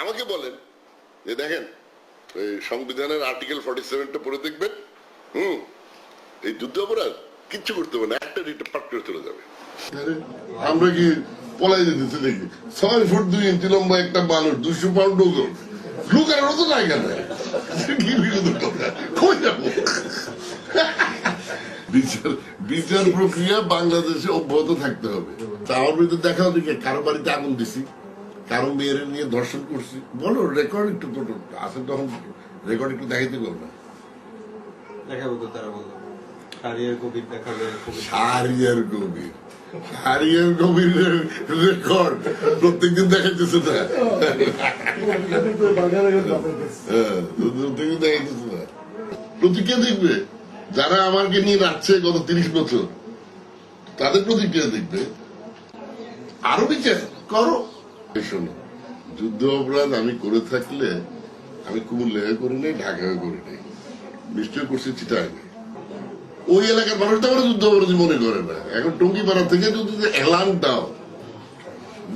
আমাকে বলেন যে দেখেন, এই সংবিধানের আর্টিকেল ফর্টি সেভেনটা পড়ে দেখবেন, হুম, এই যুদ্ধ অপরাধ কিচ্ছু করতে হবে না, একটা রিটা পাট করে চলে যাবে। আমরা কি পলাই যেতেছি দেখি। ছয় ফুট দুই ইঞ্চি লম্বা একটা মানুষ দুশো পাউন্ড ওজন। লুকার তো নাই। কেন কই যাব? বিচার বিচার প্রক্রিয়া বাংলাদেশে অব্যাহত থাকতে হবে। তা আমার দেখা হবে কারও বাড়িতে আগুন দিছি। কারও মেয়ের নিয়ে দর্শন করছি। বলো রেকর্ড একটু তো আসেন তখন রেকর্ড একটু দেখাইতে পারব না দেখাবো তো তারা বলল সারিয়ার কবির দেখাবে হারিয়ার গভীর হারিয়ার গভীরের রেকর্ড প্রত্যেকদিন দেখাইতেছে না হ্যাঁ, প্রত্যেকদিন দেখাইতেছে না প্রতিক্রিয়া দেখবে। যারা আমাকে নিয়ে নাচছে গত তিরিশ বছর তাদের প্রতিক্রিয়া দেখবে। আরও বিচার করো। শোনো, যুদ্ধ অপরাধ আমি করে থাকলে আমি কুমিল্লায় করি নাই ঢাকায় করি নাই। নিশ্চয় করছি চিটাগাঙে ওই এলাকার মানুষটা আমার যুদ্ধ অপরাধী মনে করে না। এখন টঙ্গিপাড়া থেকে যদি এলান দাও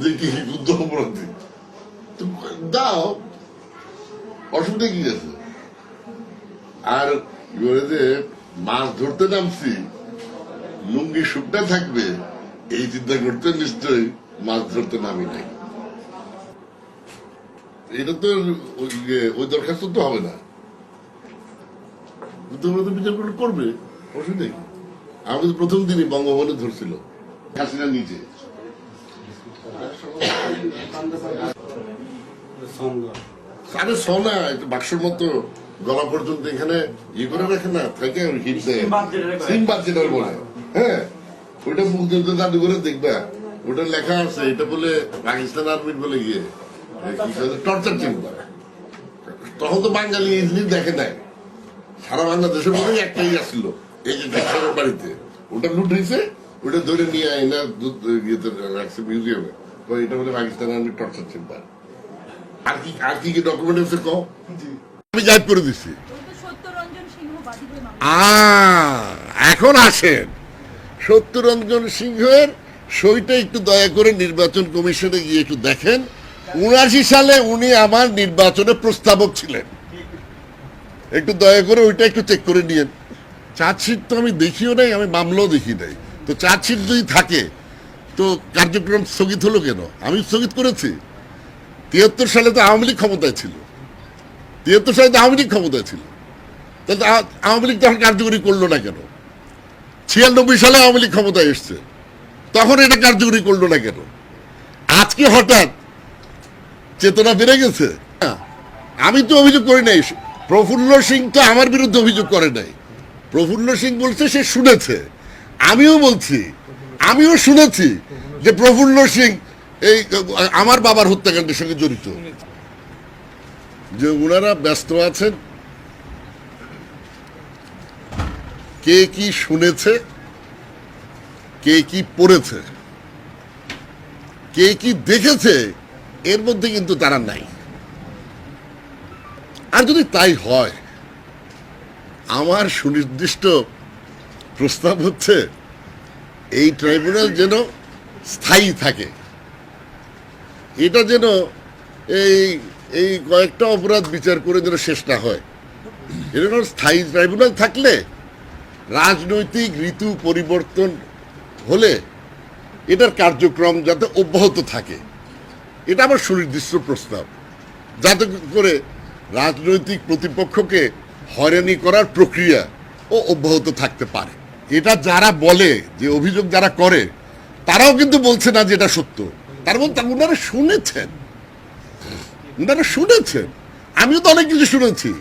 যে কি যুদ্ধ অপরাধী দাও। অসুবিধা কি আছে? আর যে, মাছ ধরতে নামছি, লুঙ্গি শুকনা থাকবে, এই চিন্তা করতে নিশ্চয়ই মাছ ধরতে নামি নাই। এটা তো ওই দরখাস্ত তো হবে না। তোমরা তো বিচার করলে করবে অসুবিধা কি? আমি তো প্রথম দিনই বঙ্গভবনে ধরছিল হাসিনা নিজে। আরে সোনা একটা বাক্সের মতো গলা পর্যন্ত এখানে ইয়ে করে রাখে না থাকে হিট দেয়। সিমবাদ যেটা বলে। হ্যাঁ ওইটা মুখ দিতে জাদু করে দেখবা। ওটা লেখা আছে এটা বলে পাকিস্তান আর্মির বলে গিয়ে। টর্চার চেম্বার তখন তো বাঙালি ইজলি দেখে নাই। সারা বাংলাদেশের মধ্যে একটাই আসছিল। এই যে ডাক্তারের বাড়িতে। ওটা লুট হয়েছে ওটা ধরে নিয়ে আয় না রাখছে মিউজিয়ামে তো এটা বলে টর্চার চেম্বার আর কি আর কি কি ডকুমেন্ট আছে কও? আমি গাইড করে হয়ে আ, এখন আসেন। সত্যরঞ্জন সিংহের সইটা একটু দয়া করে নির্বাচন কমিশনে গিয়ে একটু দেখেন। উনাশি সালে উনি আমার নির্বাচনে প্রস্তাবক ছিলেন। একটু দয়া করে ওইটা একটু চেক করে নিয়েন। চার্জশিট তো আমি দেখিও নাই, আমি মামলাও দেখি নাই। তো চার্জশিট যদি থাকে, তো কার্যক্রম স্থগিত হলো কেন? আমি স্থগিত করেছি। তিয়াত্তর সালে তো আওয়ামী লীগ ক্ষমতায় ছিল। তিয়াত্তর সালে তো আওয়ামী লীগ ক্ষমতায় ছিল। তাহলে আওয়ামী লীগ তখন কার্যকরী করল না কেন? ছিয়ানব্বই সালে আওয়ামী লীগ ক্ষমতায় এসছে। তখন এটা কার্যকরী করল না কেন? আজকে হঠাৎ চেতনা বেড়ে গেছে। আমি তো অভিযোগ করি নাই প্রফুল্ল সিং তো আমার বিরুদ্ধে অভিযোগ করে নাই। প্রফুল্ল সিং বলছে সে শুনেছে। আমিও বলছি আমিও শুনেছি যে প্রফুল্ল সিং এই আমার বাবার হত্যাকাণ্ডের সঙ্গে জড়িত। যে ওনারা ব্যস্ত আছেন কে কি শুনেছে কে কি পড়েছে কে কি দেখেছে এর মধ্যে কিন্তু তারা নাই। আর যদি তাই হয়, আমার সুনির্দিষ্ট প্রস্তাব হচ্ছে, এই ট্রাইব্যুনাল যেন স্থায়ী থাকে। এটা যেন এই এই কয়েকটা অপরাধ বিচার করে যেন শেষ না হয়। এরকম স্থায়ী ট্রাইব্যুনাল থাকলে, রাজনৈতিক ঋতু পরিবর্তন হলে এটার কার্যক্রম যাতে অব্যাহত থাকে। এটা আমার সুনির্দিষ্ট প্রস্তাব। যাতে করে রাজনৈতিক প্রতিপক্ষকে হয়রানি করার প্রক্রিয়া ও অব্যাহত থাকতে পারে। এটা যারা বলে, যে অভিযোগ যারা করে, তারাও কিন্তু বলছে না যে এটা সত্য। তার মধ্যে ওনারা শুনেছেন। ওনারা শুনেছেন। আমিও তো অনেক কিছু শুনেছি।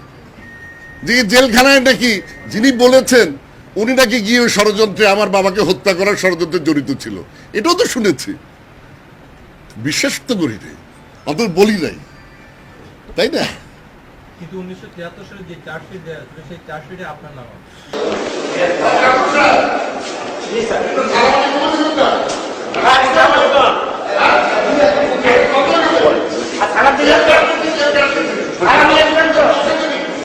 যে জেলখানায় নাকি যিনি বলেছেন, উনি নাকি গিয়ে ষড়যন্ত্রে আমার বাবাকে হত্যা করার ষড়যন্ত্রে জড়িত ছিল। এটাও তো শুনেছি। বিশ্বাস তো করি নাই অত বলি নাই। তাই না? কিন্তু উনিশশো তিয়াত্তর সালে যে চার্জশিট দেওয়া হয়েছিল সেই চার্জশিটে আপনার নাম আছে।